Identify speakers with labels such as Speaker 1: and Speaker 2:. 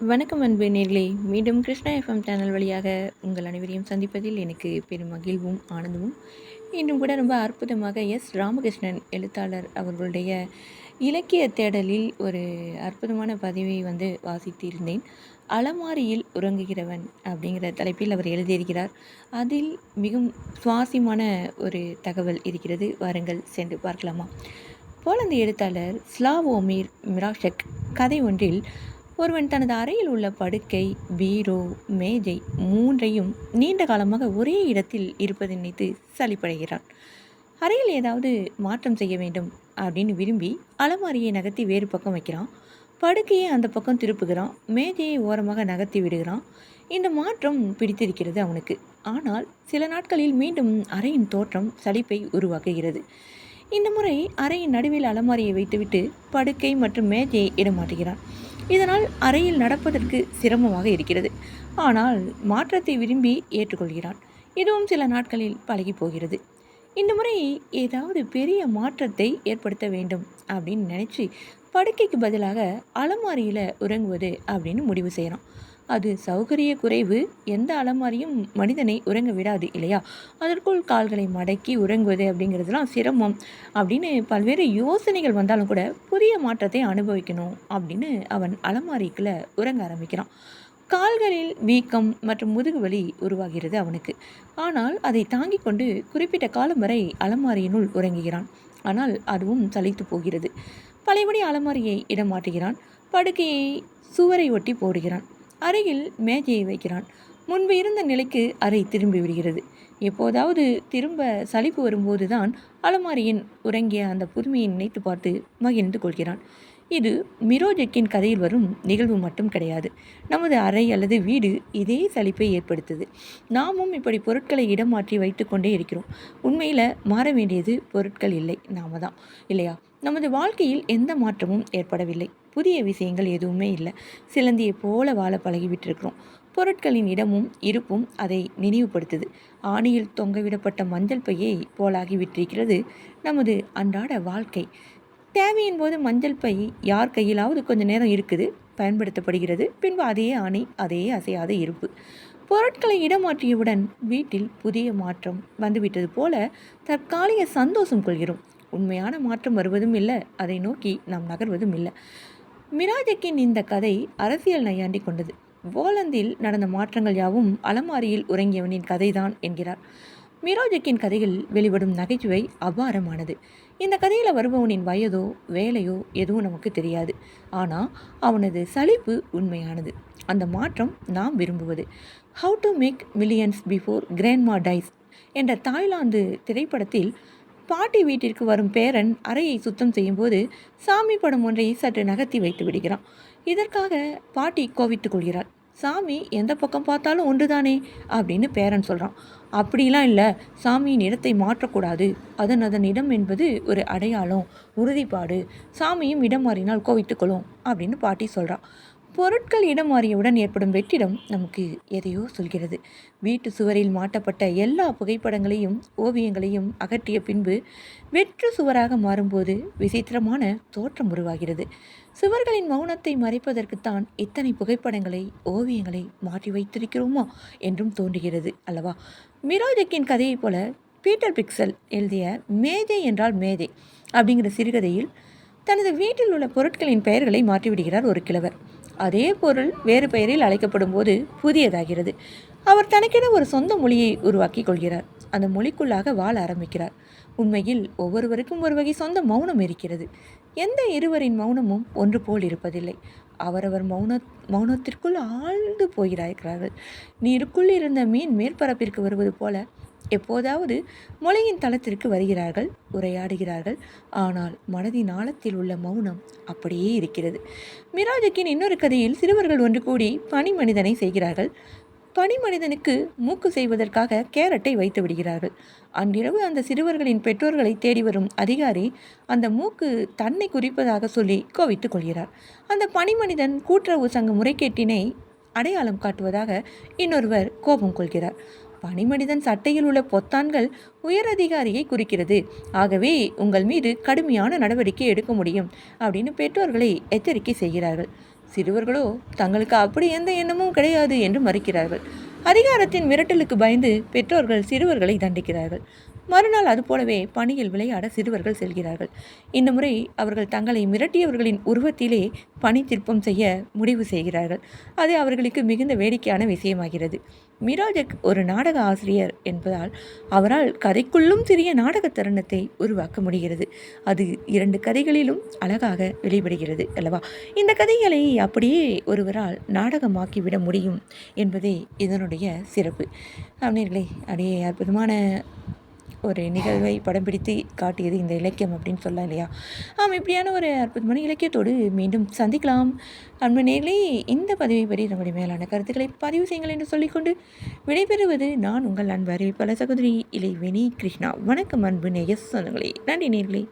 Speaker 1: வணக்கம் அன்பு நேர்களே. மீண்டும் கிருஷ்ணா எஃப்எம் சேனல் வழியாக உங்கள் அனைவரையும் சந்திப்பதில் எனக்கு பெரும் மகிழ்வும் ஆனந்தமும். இன்னும் கூட ரொம்ப அற்புதமாக எஸ் ராமகிருஷ்ணன் எழுத்தாளர் அவர்களுடைய இலக்கிய தேடலில் ஒரு அற்புதமான பதிவை வந்து வாசித்திருந்தேன். அலமாரியில் உறங்குகிறவன் அப்படிங்கிற தலைப்பில் அவர் எழுதியிருக்கிறார். அதில் மிகவும் சுவாரஸ்யமான ஒரு தகவல் இருக்கிறது. வாருங்கள் சென்று பார்க்கலாமா? போலந்து எழுத்தாளர் ஸ்லாவோமீர் மிராஷக் கதை ஒன்றில் ஒருவன் தனது அறையில் உள்ள படுக்கை பீரோ மேஜை மூன்றையும் நீண்ட காலமாக ஒரே இடத்தில் இருப்பதை நினைத்து சளிப்படைகிறான் அறையில் ஏதாவது மாற்றம் செய்ய வேண்டும் அப்படின்னு விரும்பி அலமாரியை நகர்த்தி வேறு பக்கம் வைக்கிறான். படுக்கையை அந்த பக்கம் திருப்புகிறான். மேஜையை ஓரமாக நகர்த்தி விடுகிறான். இந்த மாற்றம் பிடித்திருக்கிறது அவனுக்கு. ஆனால் சில நாட்களில் மீண்டும் அறையின் தோற்றம் சலிப்பை உருவாக்குகிறது. இந்த முறை அறையின் நடுவில் அலமாரியை வைத்துவிட்டு படுக்கை மற்றும் மேஜையை இடமாற்றுகிறான். இதனால் அறையில் நடப்பதற்கு சிரமமாக இருக்கிறது. ஆனால் மாற்றத்தை விரும்பி ஏற்றுக்கொள்கிறான். இதுவும் சில நாட்களில் பழகி போகிறது. இந்த முறை ஏதாவது பெரிய மாற்றத்தை ஏற்படுத்த வேண்டும் அப்படின்னு நினச்சி படுக்கைக்கு பதிலாக அலமாரியில் உறங்குவது அப்படின்னு முடிவு செய்கிறான் அது சௌகரிய குறைவு. எந்த அலமாரியும் மனிதனை உறங்க விடாது இல்லையா? அதற்குள் கால்களை மடக்கி உறங்குவது அப்படிங்கிறதுலாம் சிரமம். அப்படின்னு பல்வேறு யோசனைகள் வந்தாலும் கூட புதிய மாற்றத்தை அனுபவிக்கணும் அப்படின்னு அவன் அலமாரிக்குள்ளே உறங்க ஆரம்பிக்கிறான். கால்களில் வீக்கம் மற்றும் முதுகு வலி உருவாகிறது அவனுக்கு. ஆனால் அதை தாங்கிக் கொண்டு குறிப்பிட்ட காலம் வரை அலமாரியினுள் உறங்குகிறான். ஆனால் அதுவும் சலித்து போகிறது. பழையபடி அலமாரியை இடம் மாட்டுகிறான் படுக்கையை சுவரை ஒட்டி போடுகிறான். அறையில் மேஜையை வைக்கிறான். முன்பு இருந்த நிலைக்கு அறை திரும்பி விடுகிறது எப்போதாவது திரும்ப சலிப்பு வரும்போது தான் அலமாரியின் உறங்கிய அந்த புதுமையை நினைத்து பார்த்து மகிழ்ந்து கொள்கிறான். இது மிரோஜெக்கின் கதையில் வரும் நிகழ்வு மட்டும் கிடையாது. நமது அறை அல்லது வீடு இதே சலிப்பை ஏற்படுத்துது. நாமும் இப்படி பொருட்களை இடம் மாற்றி வைத்துக்கொண்டே இருக்கிறோம். உண்மையில் மாற வேண்டியது பொருட்கள் இல்லை. நாம தான். இல்லையா? நமது வாழ்க்கையில் எந்த மாற்றமும் ஏற்படவில்லை. புதிய விஷயங்கள் எதுவுமே இல்லை. சிலந்தியை போல வாழ பழகிவிட்டிருக்கிறோம். பொருட்களின் இடமும் இருப்பும் அதை நினைவுபடுத்துது. ஆணியில் தொங்கவிடப்பட்ட மஞ்சள் பையை போலாகி விட்டிருக்கிறது நமது அன்றாட வாழ்க்கை. தேவையின் போது மஞ்சள் பை யார் கையிலாவது கொஞ்ச நேரம் இருக்குது பயன்படுத்தப்படுகிறது. பின்பு அதே ஆணை அதே அசையாத இருப்பு. பொருட்களை இடமாற்றியவுடன் வீட்டில் புதிய மாற்றம் வந்துவிட்டது போல தற்காலிக சந்தோஷம் கொள்கிறோம். உண்மையான மாற்றம் வருவதும் இல்லை அதை நோக்கி நாம் நகர்வதும் இல்லை. மிராஜக்கின் இந்த கதை அரசியல் நையாண்டி கொண்டது. போலந்தில் நடந்த மாற்றங்கள் யாவும் அலமாரியில் உறங்கியவனின் கதைதான் என்கிறார். மிராஜக்கின் கதையில் வெளிவடும் நகைச்சுவை அபாரமானது. இந்த கதையில் வருபவனின் வயதோ வேலையோ எதுவும் நமக்கு தெரியாது. ஆனால் அவனது சலிப்பு உண்மையானது. அந்த மாற்றம் நாம் விரும்புவது. How to make millions before grandma dies என்ற தாய்லாந்து திரைப்படத்தில் பாட்டி வீட்டிற்கு வரும் பேரன் அறையை சுத்தம் செய்யும்போது சாமி படம் ஒன்றை சற்று நகர்த்தி வைத்து விடுகிறான். இதற்காக பாட்டி கோவித்துக் கொள்கிறாள். சாமி எந்த பக்கம் பார்த்தாலும் ஒன்றுதானே? அப்படின்னு பேரன் சொல்கிறான் அப்படிலாம் இல்லை. சாமியின் இடத்தை மாற்றக்கூடாது. அதன் அதன் இடம் என்பது ஒரு அடையாளம் உறுதிப்பாடு. சாமியும் இடம் மாறினால் கோவித்துக்கொள்ளும் அப்படின்னு பாட்டி சொல்கிறான் பொருட்கள் இடம் மாறியவுடன் ஏற்படும் வெற்றிடம் நமக்கு எதையோ சொல்கிறது. வீட்டு சுவரில் மாட்டப்பட்ட எல்லா புகைப்படங்களையும் ஓவியங்களையும் அகற்றிய பின்பு வெற்று சுவராக மாறும்போது விசித்திரமான தோற்றம் உருவாகிறது. சுவர்களின் மௌனத்தை மறைப்பதற்குத்தான் இத்தனை புகைப்படங்களை ஓவியங்களை மாற்றி வைத்திருக்கிறோமா என்றும் தோன்றுகிறது அல்லவா? மிராஜக்கின் கதையைப் போல பீட்டர் பிக்சல் எழுதிய மேஜை என்றால் மேதை அப்படிங்கிற சிறுகதையில் தனது வீட்டில் உள்ள பொருட்களின் பெயர்களை மாற்றிவிடுகிறார் ஒரு கிழவர். அதே பொருள் வேறு பெயரில் அழைக்கப்படும் போது புதியதாகிறது. அவர் தனக்கென ஒரு சொந்த மொழியை உருவாக்கி கொள்கிறார். அந்த மொழிக்குள்ளாக வாழ ஆரம்பிக்கிறார். உண்மையில் ஒவ்வொருவருக்கும் ஒரு வகை சொந்த மௌனம் இருக்கிறது. எந்த இருவரின் மௌனமும் ஒன்று போல் இருப்பதில்லை. அவரவர் மௌன மௌனத்திற்குள் ஆழ்ந்து போகிறார்கள். நீருக்குள் இருந்த மீன் மேற்பரப்பிற்கு வருவது போல எப்போதாவது மொழியின் தளத்திற்கு வருகிறார்கள் உரையாடுகிறார்கள். ஆனால் மனதின் ஆழத்தில் உள்ள மௌனம் அப்படியே இருக்கிறது. மிராஜுக்கின் இன்னொரு கதையில் சிறுவர்கள் ஒன்று கூடி பனி மனிதனை செய்கிறார்கள். பனி மனிதனுக்கு மூக்கு செய்வதற்காக கேரட்டை வைத்து விடுகிறார்கள். அன்றிரவு அந்த சிறுவர்களின் பெற்றோர்களை தேடி வரும் அதிகாரி அந்த மூக்கு தன்னை குறிப்பதாக சொல்லி கோவித்துக் கொள்கிறார். அந்த பனி மனிதன் கூட்டுறவு சங்க முறைகேட்டினை அடையாளம் காட்டுவதாக இன்னொருவர் கோபம் கொள்கிறார். பனிமனிதன் சட்டையில் உள்ள பொத்தான்கள் உயர் அதிகாரியை குறிக்கிறது. ஆகவே உங்கள் மீது கடுமையான நடவடிக்கை எடுக்க முடியும் அப்படின்னு பெற்றோர்களை எச்சரிக்கை செய்கிறார்கள். சிறுவர்களோ தங்களுக்கு அப்படி எந்த எண்ணமும் கிடையாது என்று மறுக்கிறார்கள். அதிகாரத்தின் மிரட்டலுக்கு பயந்து பெற்றோர்கள் சிறுவர்களை தண்டிக்கிறார்கள். மறுநாள் அதுபோலவே பணியில் விளையாட சிறுவர்கள் செல்கிறார்கள். இந்த முறை அவர்கள் தங்களை மிரட்டியவர்களின் உருவத்திலே பணி திருப்பம் செய்ய முடிவு செய்கிறார்கள். அது அவர்களுக்கு மிகுந்த வேடிக்கையான விஷயமாகிறது. மிராஜக் ஒரு நாடக ஆசிரியர் என்பதால் அவரால் கதைக்குள்ளும் சிறிய நாடக தருணத்தை உருவாக்க முடிகிறது. அது இரண்டு கதைகளிலும் அழகாக வெளிப்படுகிறது அல்லவா? இந்த கதைகளை அப்படியே ஒருவரால் நாடகமாக்கிவிட முடியும் என்பதே இதனுடைய சிறப்பு. அப்படிங்களே அப்படியே அற்புதமான ஒரு நிகழ்வை படம் பிடித்து காட்டியது இந்த இலக்கியம் அப்படின்னு சொல்லலாம் இல்லையா? ஆம் இப்படியான ஒரு அற்புதமான இலக்கியத்தோடு மீண்டும் சந்திக்கலாம். அன்பு நேர்களே இந்த பதிவை பற்றி நம்முடைய மேலான கருத்துக்களை பதிவு செய்யுங்கள் என்று சொல்லிக்கொண்டு விடைபெறுவது நான் உங்கள் அன்பு அறிவிப்பாளர் சகோதரி இளைவேணி கிருஷ்ணா. வணக்கம் அன்பு நேய சொந்தங்களே. நன்றி நேர்களே.